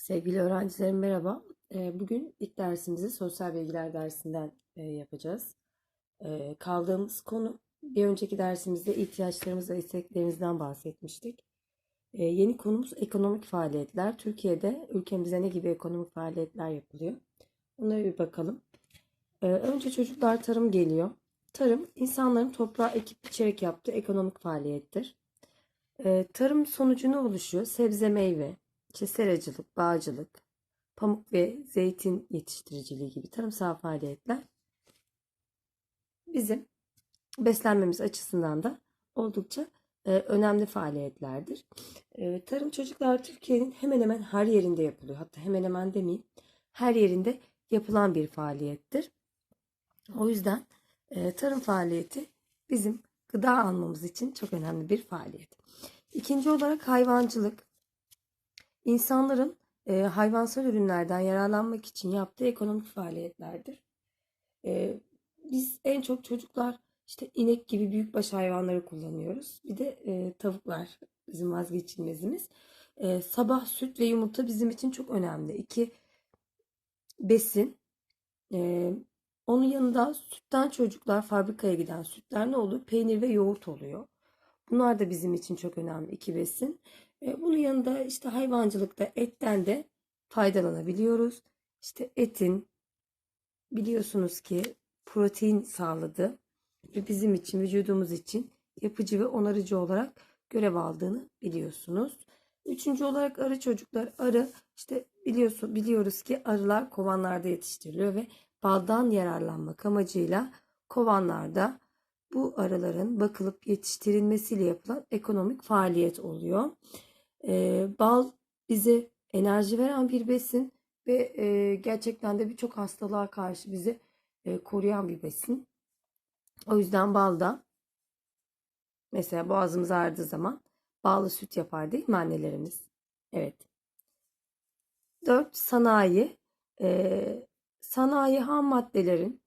Sevgili öğrencilerim merhaba. Bugün ilk dersimizi sosyal bilgiler dersinden yapacağız. Kaldığımız konu bir önceki dersimizde ihtiyaçlarımız ve isteklerimizden bahsetmiştik. Yeni konumuz ekonomik faaliyetler. Türkiye'de ülkemizde ne gibi ekonomik faaliyetler yapılıyor? Bunlara bir bakalım. Önce çocuklar tarım geliyor. Tarım insanların toprağa ekip biçerek yaptığı ekonomik faaliyettir. Tarım sonucu ne oluşuyor? Sebze meyve, işte seracılık, bağcılık, pamuk ve zeytin yetiştiriciliği gibi tarımsal faaliyetler bizim beslenmemiz açısından da oldukça e, önemli faaliyetlerdir. E, tarım çocuklar Türkiye'nin hemen hemen her yerinde yapılıyor. Hatta hemen hemen demeyeyim, her yerinde yapılan bir faaliyettir. O yüzden e, tarım faaliyeti bizim gıda almamız için çok önemli bir faaliyet. İkinci olarak hayvancılık. İnsanların e, hayvansal ürünlerden yararlanmak için yaptığı ekonomik faaliyetlerdir. E, biz en çok çocuklar işte inek gibi büyükbaş hayvanları kullanıyoruz. Bir de e, tavuklar bizim vazgeçilmezimiz. E, sabah süt ve yumurta bizim için çok önemli. İki besin. E, onun yanında sütten çocuklar fabrikaya giden sütler ne oluyor? Peynir ve yoğurt oluyor. Bunlar da bizim için çok önemli iki besin. E, bunun yanında işte hayvancılıkta etten de faydalanabiliyoruz. İşte etin biliyorsunuz ki protein sağladı ve bizim için vücudumuz için yapıcı ve onarıcı olarak görev aldığını biliyorsunuz. Üçüncü olarak arı çocuklar. Arı işte biliyorsun biliyoruz ki arılar kovanlarda yetiştiriliyor ve baldan yararlanmak amacıyla kovanlarda bu arıların bakılıp yetiştirilmesiyle yapılan ekonomik faaliyet oluyor. Ee, bal bize enerji veren bir besin ve e, gerçekten de birçok hastalığa karşı bizi e, koruyan bir besin. O yüzden balda mesela boğazımız ağrıdığı zaman ballı süt yapar değil mi annelerimiz? Evet. 4. Sanayi. Ee, sanayi ham maddelerin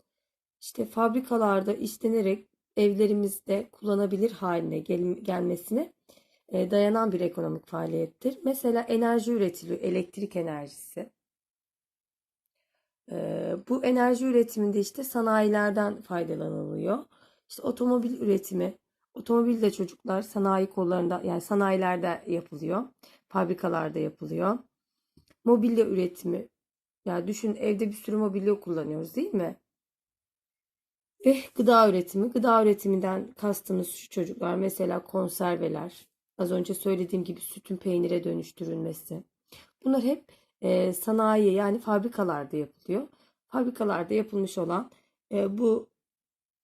işte fabrikalarda işlenerek evlerimizde kullanabilir haline gel- gelmesine e, dayanan bir ekonomik faaliyettir. Mesela enerji üretiliyor, elektrik enerjisi. E, bu enerji üretiminde işte sanayilerden faydalanılıyor. İşte otomobil üretimi, otomobil de çocuklar sanayi kollarında yani sanayilerde yapılıyor, fabrikalarda yapılıyor. Mobilya üretimi, yani düşün evde bir sürü mobilya kullanıyoruz değil mi? Ve gıda üretimi. Gıda üretiminden kastımız şu çocuklar mesela konserveler. Az önce söylediğim gibi sütün peynire dönüştürülmesi. Bunlar hep e, sanayi yani fabrikalarda yapılıyor. Fabrikalarda yapılmış olan e, bu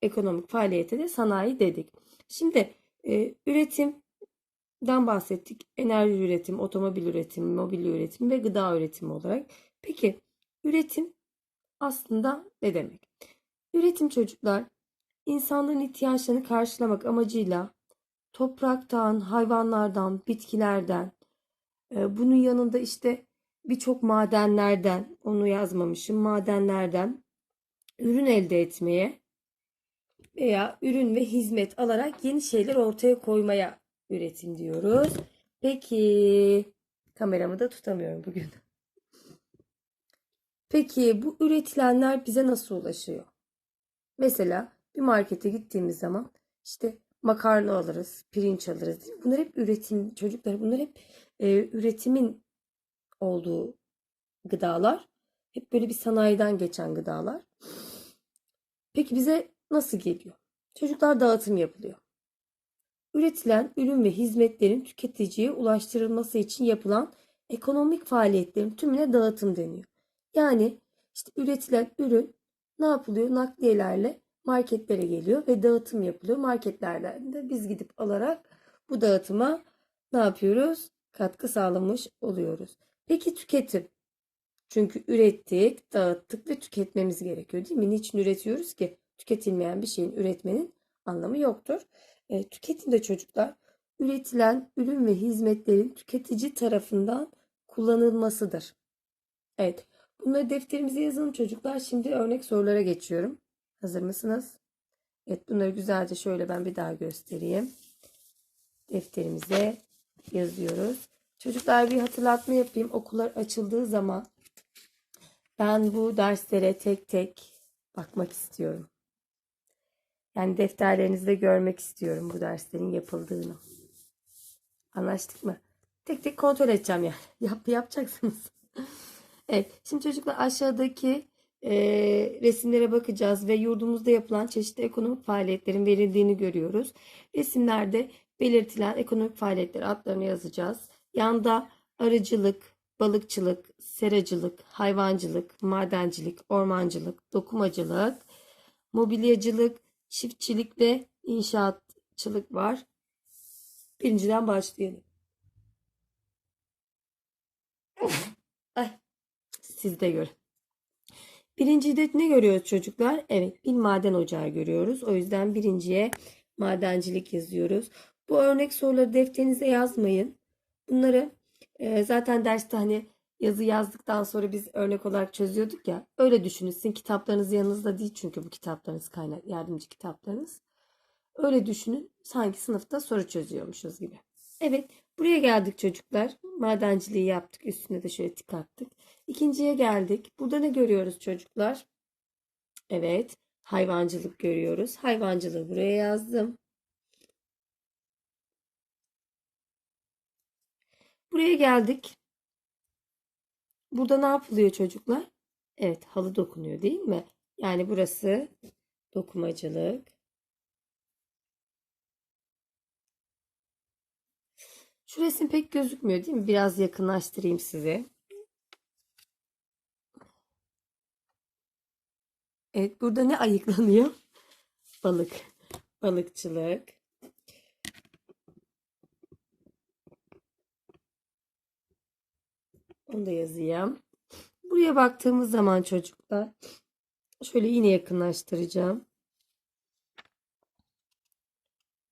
ekonomik faaliyete de sanayi dedik. Şimdi e, üretimden bahsettik. Enerji üretimi, otomobil üretimi, mobilya üretimi ve gıda üretimi olarak. Peki üretim aslında ne demek? Üretim çocuklar insanların ihtiyaçlarını karşılamak amacıyla topraktan, hayvanlardan, bitkilerden, e, bunun yanında işte birçok madenlerden, onu yazmamışım, madenlerden ürün elde etmeye veya ürün ve hizmet alarak yeni şeyler ortaya koymaya üretim diyoruz. Peki kameramı da tutamıyorum bugün. Peki bu üretilenler bize nasıl ulaşıyor? Mesela bir markete gittiğimiz zaman işte makarna alırız, pirinç alırız. Değil mi? Bunlar hep üretim, çocuklar bunlar hep e, üretimin olduğu gıdalar. Hep böyle bir sanayiden geçen gıdalar. Peki bize nasıl geliyor? Çocuklar dağıtım yapılıyor. Üretilen ürün ve hizmetlerin tüketiciye ulaştırılması için yapılan ekonomik faaliyetlerin tümüne dağıtım deniyor. Yani işte üretilen ürün ne yapılıyor? Nakliyelerle marketlere geliyor ve dağıtım yapılıyor. Marketlerden de biz gidip alarak bu dağıtıma ne yapıyoruz? Katkı sağlamış oluyoruz. Peki tüketim? Çünkü ürettik, dağıttık ve tüketmemiz gerekiyor değil mi? Niçin üretiyoruz ki? Tüketilmeyen bir şeyin üretmenin anlamı yoktur. E, tüketimde çocuklar üretilen ürün ve hizmetlerin tüketici tarafından kullanılmasıdır. Evet. Bunları defterimize yazalım çocuklar. Şimdi örnek sorulara geçiyorum. Hazır mısınız? Evet bunları güzelce şöyle ben bir daha göstereyim. Defterimize yazıyoruz. Çocuklar bir hatırlatma yapayım. Okullar açıldığı zaman ben bu derslere tek tek bakmak istiyorum. Yani defterlerinizde görmek istiyorum bu derslerin yapıldığını. Anlaştık mı? Tek tek kontrol edeceğim yani. Yap, yapacaksınız. Evet. Şimdi çocuklar aşağıdaki e, resimlere bakacağız ve yurdumuzda yapılan çeşitli ekonomik faaliyetlerin verildiğini görüyoruz. Resimlerde belirtilen ekonomik faaliyetler adlarını yazacağız. Yanda arıcılık, balıkçılık, seracılık, hayvancılık, madencilik, ormancılık, dokumacılık, mobilyacılık, çiftçilik ve inşaatçılık var. Birinciden başlayalım. Ay, siz de görün. Birincide ne görüyoruz çocuklar? Evet, bir maden ocağı görüyoruz. O yüzden birinciye madencilik yazıyoruz. Bu örnek soruları defterinize yazmayın. Bunları e, zaten derste hani yazı yazdıktan sonra biz örnek olarak çözüyorduk ya. Öyle düşünün. Sizin kitaplarınız yanınızda değil çünkü bu kitaplarınız kaynak yardımcı kitaplarınız. Öyle düşünün. Sanki sınıfta soru çözüyormuşuz gibi. Evet, buraya geldik çocuklar. Madenciliği yaptık. Üstüne de şöyle tik attık. İkinciye geldik. Burada ne görüyoruz çocuklar? Evet, hayvancılık görüyoruz. Hayvancılığı buraya yazdım. Buraya geldik. Burada ne yapılıyor çocuklar? Evet, halı dokunuyor değil mi? Yani burası dokumacılık. Şu resim pek gözükmüyor değil mi? Biraz yakınlaştırayım size. Evet, burada ne ayıklanıyor? Balık. Balıkçılık. Onu da yazayım. Buraya baktığımız zaman çocuklar şöyle yine yakınlaştıracağım.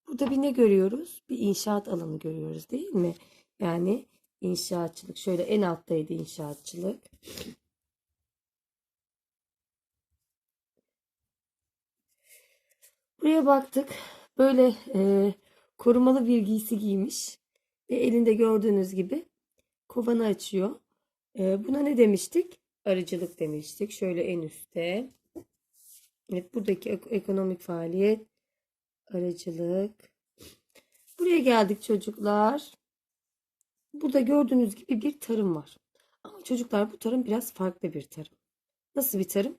Burada bir ne görüyoruz? Bir inşaat alanı görüyoruz değil mi? Yani inşaatçılık. Şöyle en alttaydı inşaatçılık. Buraya baktık. Böyle e, korumalı bir giysi giymiş. Ve elinde gördüğünüz gibi kovanı açıyor. E, buna ne demiştik? Arıcılık demiştik. Şöyle en üstte. Evet buradaki ek- ekonomik faaliyet arıcılık. Buraya geldik çocuklar. Burada gördüğünüz gibi bir tarım var. Ama çocuklar bu tarım biraz farklı bir tarım. Nasıl bir tarım?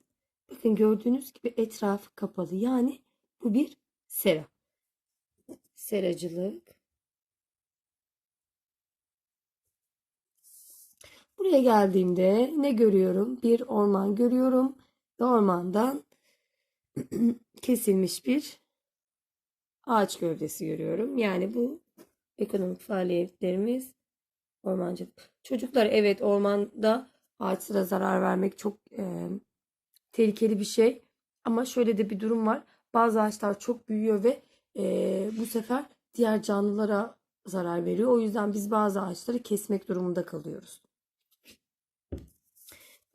Bakın gördüğünüz gibi etrafı kapalı. Yani bu bir sera. Seracılık. Buraya geldiğimde ne görüyorum? Bir orman görüyorum ve ormandan kesilmiş bir ağaç gövdesi görüyorum. Yani bu ekonomik faaliyetlerimiz ormancılık. Çocuklar evet ormanda ağaçlara zarar vermek çok e, tehlikeli bir şey. Ama şöyle de bir durum var. Bazı ağaçlar çok büyüyor ve e, bu sefer diğer canlılara zarar veriyor. O yüzden biz bazı ağaçları kesmek durumunda kalıyoruz.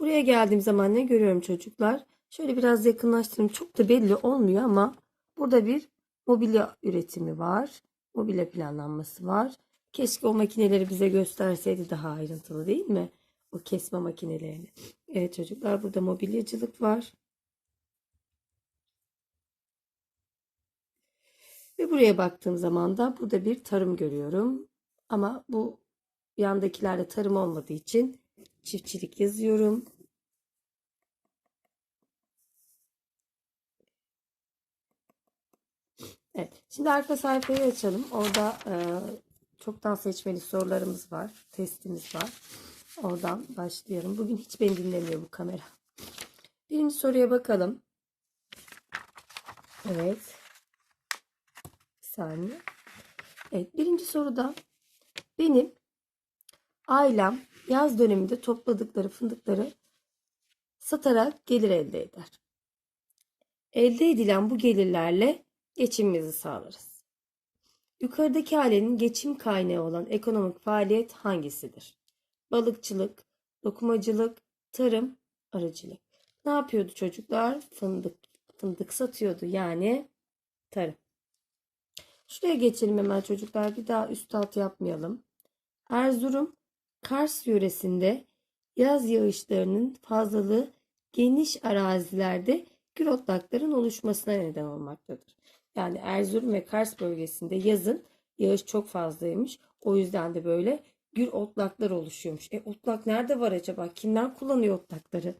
Buraya geldiğim zaman ne görüyorum çocuklar? Şöyle biraz yakınlaştırayım. Çok da belli olmuyor ama burada bir mobilya üretimi var. Mobilya planlanması var. Keşke o makineleri bize gösterseydi daha ayrıntılı değil mi? O kesme makinelerini. Evet çocuklar burada mobilyacılık var. Ve buraya baktığım zaman da burada bir tarım görüyorum. Ama bu yandakilerde tarım olmadığı için çiftçilik yazıyorum. Evet. Şimdi arka sayfayı açalım. Orada e, çoktan seçmeli sorularımız var. Testimiz var. Oradan başlayalım. Bugün hiç beni dinlemiyor bu kamera. Birinci soruya bakalım. Evet. Saniye. Evet. Birinci soruda benim ailem yaz döneminde topladıkları fındıkları satarak gelir elde eder. Elde edilen bu gelirlerle geçimimizi sağlarız. Yukarıdaki ailenin geçim kaynağı olan ekonomik faaliyet hangisidir? Balıkçılık, dokumacılık, tarım, arıcılık. Ne yapıyordu çocuklar? Fındık, fındık satıyordu yani tarım. Şuraya geçelim hemen çocuklar. Bir daha üst alt yapmayalım. Erzurum, Kars yöresinde yaz yağışlarının fazlalığı geniş arazilerde gül otlakların oluşmasına neden olmaktadır. Yani Erzurum ve Kars bölgesinde yazın yağış çok fazlaymış. O yüzden de böyle gül otlaklar oluşuyormuş. E otlak nerede var acaba? Kimler kullanıyor otlakları?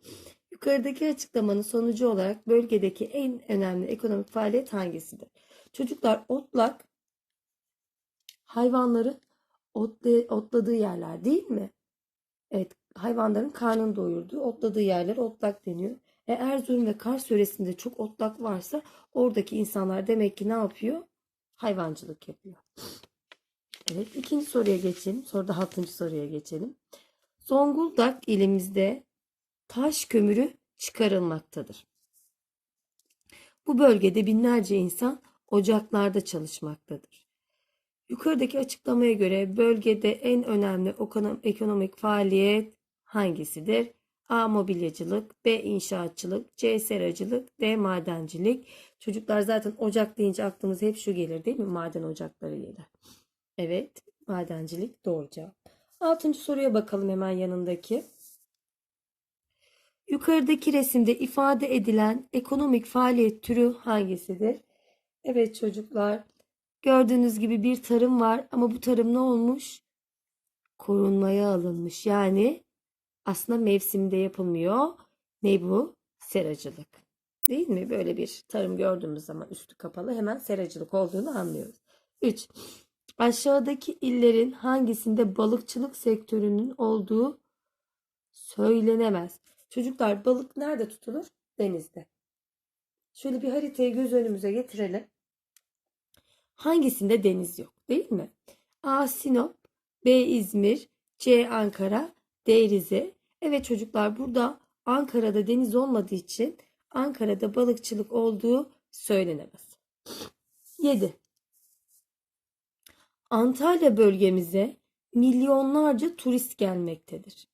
Yukarıdaki açıklamanın sonucu olarak bölgedeki en önemli ekonomik faaliyet hangisidir? Çocuklar otlak hayvanların otla- otladığı yerler değil mi? Evet, hayvanların karnını doyurduğu, otladığı yerler otlak deniyor. E, Erzurum ve Kars yöresinde çok otlak varsa oradaki insanlar demek ki ne yapıyor? Hayvancılık yapıyor. Evet, ikinci soruya geçelim. Sonra da altıncı soruya geçelim. Zonguldak ilimizde taş kömürü çıkarılmaktadır. Bu bölgede binlerce insan ocaklarda çalışmaktadır. Yukarıdaki açıklamaya göre bölgede en önemli ekonom- ekonomik faaliyet hangisidir? A. Mobilyacılık, B. inşaatçılık, C. Seracılık, D. Madencilik. Çocuklar zaten ocak deyince aklımıza hep şu gelir değil mi? Maden ocakları gelir. Evet, madencilik doğru cevap. Altıncı soruya bakalım hemen yanındaki. Yukarıdaki resimde ifade edilen ekonomik faaliyet türü hangisidir? Evet çocuklar, gördüğünüz gibi bir tarım var ama bu tarım ne olmuş? Korunmaya alınmış. Yani aslında mevsimde yapılmıyor. Ne bu? Seracılık. Değil mi? Böyle bir tarım gördüğümüz zaman üstü kapalı hemen seracılık olduğunu anlıyoruz. 3. Aşağıdaki illerin hangisinde balıkçılık sektörünün olduğu söylenemez. Çocuklar balık nerede tutulur? Denizde. Şöyle bir haritayı göz önümüze getirelim. Hangisinde deniz yok değil mi? A. Sinop, B. İzmir, C. Ankara, D. Rize. Evet çocuklar burada Ankara'da deniz olmadığı için Ankara'da balıkçılık olduğu söylenemez. 7. Antalya bölgemize milyonlarca turist gelmektedir.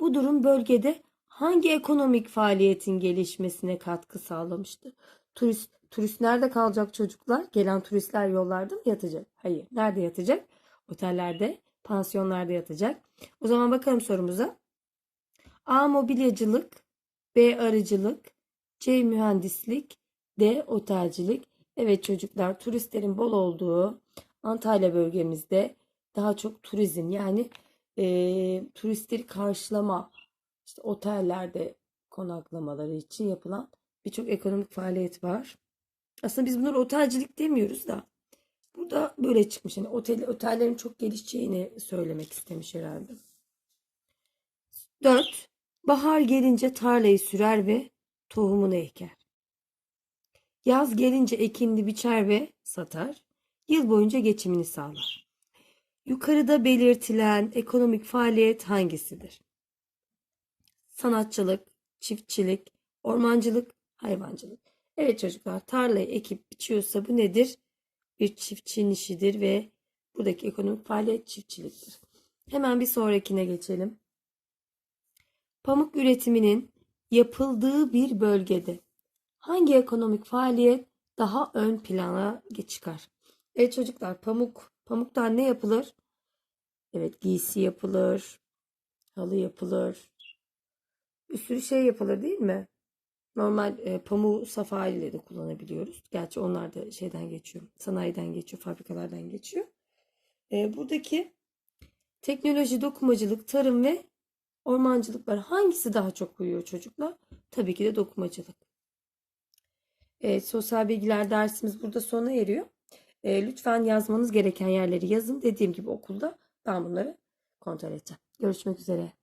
Bu durum bölgede hangi ekonomik faaliyetin gelişmesine katkı sağlamıştır? Turist, turist nerede kalacak çocuklar? Gelen turistler yollarda mı yatacak? Hayır. Nerede yatacak? Otellerde, pansiyonlarda yatacak. O zaman bakalım sorumuza. A. Mobilyacılık B. Arıcılık C. Mühendislik D. Otelcilik Evet çocuklar turistlerin bol olduğu Antalya bölgemizde daha çok turizm yani e, turistleri karşılama işte otellerde konaklamaları için yapılan birçok ekonomik faaliyet var. Aslında biz bunları otelcilik demiyoruz da burada böyle çıkmış. Yani otel, otellerin çok gelişeceğini söylemek istemiş herhalde. 4. Bahar gelince tarlayı sürer ve tohumunu eker. Yaz gelince ekinini biçer ve satar. Yıl boyunca geçimini sağlar. Yukarıda belirtilen ekonomik faaliyet hangisidir? Sanatçılık, çiftçilik, ormancılık, hayvancılık. Evet çocuklar tarlayı ekip biçiyorsa bu nedir? Bir çiftçinin işidir ve buradaki ekonomik faaliyet çiftçiliktir. Hemen bir sonrakine geçelim. Pamuk üretiminin yapıldığı bir bölgede hangi ekonomik faaliyet daha ön plana çıkar? Evet çocuklar pamuk, pamuktan ne yapılır? Evet giysi yapılır, halı yapılır, bir sürü şey yapılır değil mi? Normal e, pamuğu saf haliyle de kullanabiliyoruz. Gerçi onlar da şeyden geçiyor, sanayiden geçiyor, fabrikalardan geçiyor. E, buradaki teknoloji, dokumacılık, tarım ve ormancılıklar hangisi daha çok uyuyor çocuklar? Tabii ki de dokumacılık. Evet, sosyal bilgiler dersimiz burada sona eriyor. E, lütfen yazmanız gereken yerleri yazın. Dediğim gibi okulda ben bunları kontrol edeceğim. Görüşmek üzere.